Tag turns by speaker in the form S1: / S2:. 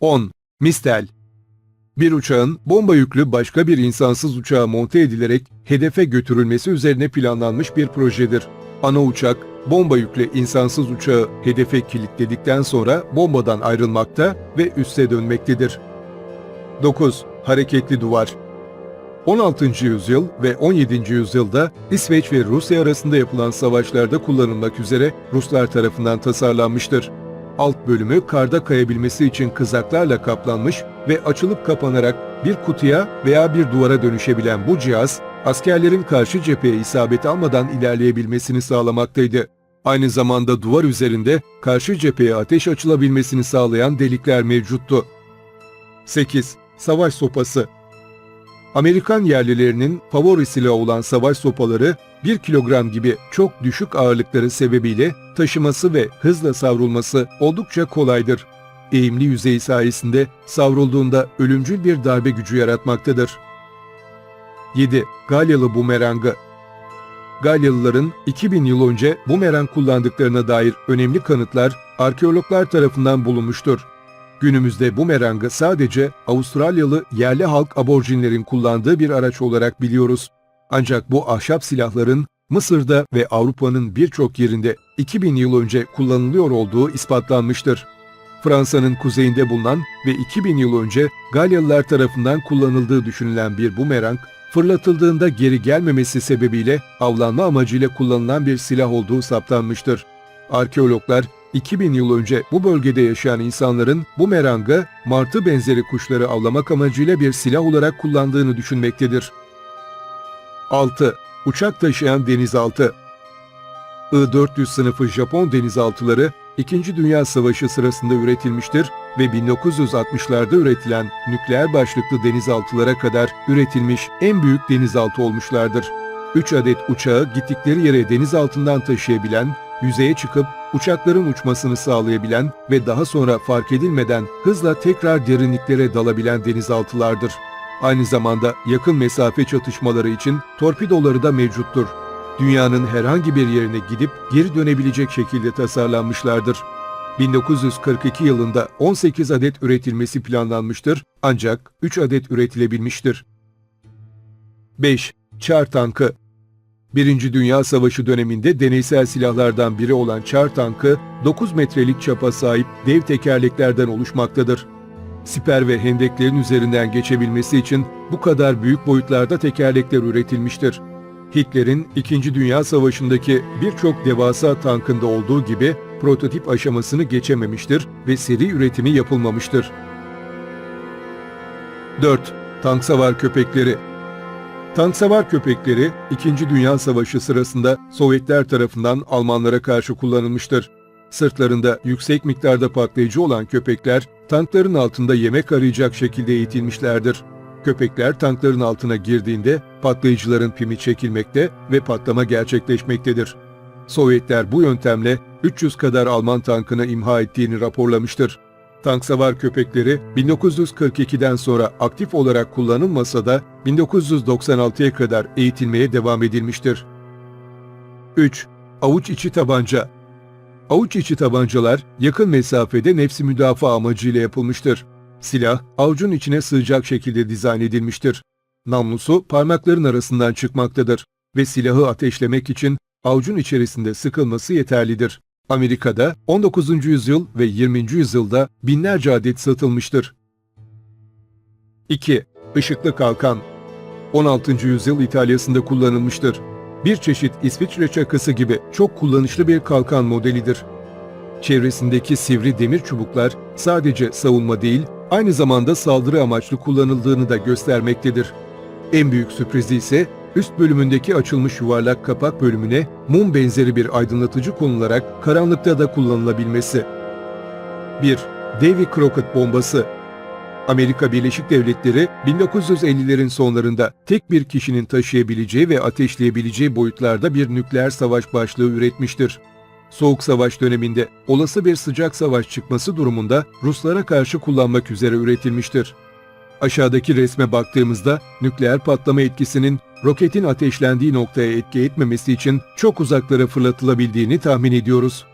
S1: 10. Mistel Bir uçağın bomba yüklü başka bir insansız uçağa monte edilerek hedefe götürülmesi üzerine planlanmış bir projedir. Ana uçak, bomba yüklü insansız uçağı hedefe kilitledikten sonra bombadan ayrılmakta ve üste dönmektedir. 9. Hareketli duvar 16. yüzyıl ve 17. yüzyılda İsveç ve Rusya arasında yapılan savaşlarda kullanılmak üzere Ruslar tarafından tasarlanmıştır. Alt bölümü karda kayabilmesi için kızaklarla kaplanmış ve açılıp kapanarak bir kutuya veya bir duvara dönüşebilen bu cihaz, askerlerin karşı cepheye isabet almadan ilerleyebilmesini sağlamaktaydı. Aynı zamanda duvar üzerinde karşı cepheye ateş açılabilmesini sağlayan delikler mevcuttu. 8. Savaş sopası Amerikan yerlilerinin favori silahı olan savaş sopaları 1 kilogram gibi çok düşük ağırlıkları sebebiyle taşıması ve hızla savrulması oldukça kolaydır. Eğimli yüzeyi sayesinde savrulduğunda ölümcül bir darbe gücü yaratmaktadır. 7. Galyalı bumerangı Galyalıların 2000 yıl önce bumerang kullandıklarına dair önemli kanıtlar arkeologlar tarafından bulunmuştur. Günümüzde bumerangı sadece Avustralyalı yerli halk aborjinlerin kullandığı bir araç olarak biliyoruz. Ancak bu ahşap silahların Mısır'da ve Avrupa'nın birçok yerinde 2000 yıl önce kullanılıyor olduğu ispatlanmıştır. Fransa'nın kuzeyinde bulunan ve 2000 yıl önce Galyalılar tarafından kullanıldığı düşünülen bir bumerang, fırlatıldığında geri gelmemesi sebebiyle avlanma amacıyla kullanılan bir silah olduğu saptanmıştır. Arkeologlar 2000 yıl önce bu bölgede yaşayan insanların bu merangı martı benzeri kuşları avlamak amacıyla bir silah olarak kullandığını düşünmektedir. 6. Uçak taşıyan denizaltı I-400 sınıfı Japon denizaltıları 2. Dünya Savaşı sırasında üretilmiştir ve 1960'larda üretilen nükleer başlıklı denizaltılara kadar üretilmiş en büyük denizaltı olmuşlardır. 3 adet uçağı gittikleri yere denizaltından taşıyabilen, yüzeye çıkıp uçakların uçmasını sağlayabilen ve daha sonra fark edilmeden hızla tekrar derinliklere dalabilen denizaltılardır. Aynı zamanda yakın mesafe çatışmaları için torpidoları da mevcuttur. Dünyanın herhangi bir yerine gidip geri dönebilecek şekilde tasarlanmışlardır. 1942 yılında 18 adet üretilmesi planlanmıştır ancak 3 adet üretilebilmiştir. 5. Çar tankı Birinci Dünya Savaşı döneminde deneysel silahlardan biri olan Çar tankı 9 metrelik çapa sahip dev tekerleklerden oluşmaktadır. Siper ve hendeklerin üzerinden geçebilmesi için bu kadar büyük boyutlarda tekerlekler üretilmiştir. Hitler'in 2. Dünya Savaşı'ndaki birçok devasa tankında olduğu gibi prototip aşamasını geçememiştir ve seri üretimi yapılmamıştır. 4. Tank savar köpekleri Tanksavar köpekleri 2. Dünya Savaşı sırasında Sovyetler tarafından Almanlara karşı kullanılmıştır. Sırtlarında yüksek miktarda patlayıcı olan köpekler tankların altında yemek arayacak şekilde eğitilmişlerdir. Köpekler tankların altına girdiğinde patlayıcıların pimi çekilmekte ve patlama gerçekleşmektedir. Sovyetler bu yöntemle 300 kadar Alman tankını imha ettiğini raporlamıştır. Tanksavar köpekleri 1942'den sonra aktif olarak kullanılmasa da 1996'ya kadar eğitilmeye devam edilmiştir. 3. Avuç içi tabanca Avuç içi tabancalar yakın mesafede nefsi müdafaa amacıyla yapılmıştır. Silah, avucun içine sığacak şekilde dizayn edilmiştir. Namlusu parmakların arasından çıkmaktadır ve silahı ateşlemek için avucun içerisinde sıkılması yeterlidir. Amerika'da 19. yüzyıl ve 20. yüzyılda binlerce adet satılmıştır. 2. Işıklı kalkan 16. yüzyıl İtalya'sında kullanılmıştır. Bir çeşit İsviçre çakısı gibi çok kullanışlı bir kalkan modelidir. Çevresindeki sivri demir çubuklar sadece savunma değil, aynı zamanda saldırı amaçlı kullanıldığını da göstermektedir. En büyük sürprizi ise üst bölümündeki açılmış yuvarlak kapak bölümüne mum benzeri bir aydınlatıcı konularak karanlıkta da kullanılabilmesi. 1. Davy Crockett bombası Amerika Birleşik Devletleri 1950'lerin sonlarında tek bir kişinin taşıyabileceği ve ateşleyebileceği boyutlarda bir nükleer savaş başlığı üretmiştir. Soğuk Savaş döneminde olası bir sıcak savaş çıkması durumunda Ruslara karşı kullanmak üzere üretilmiştir. Aşağıdaki resme baktığımızda nükleer patlama etkisinin roketin ateşlendiği noktaya etki etmemesi için çok uzaklara fırlatılabildiğini tahmin ediyoruz.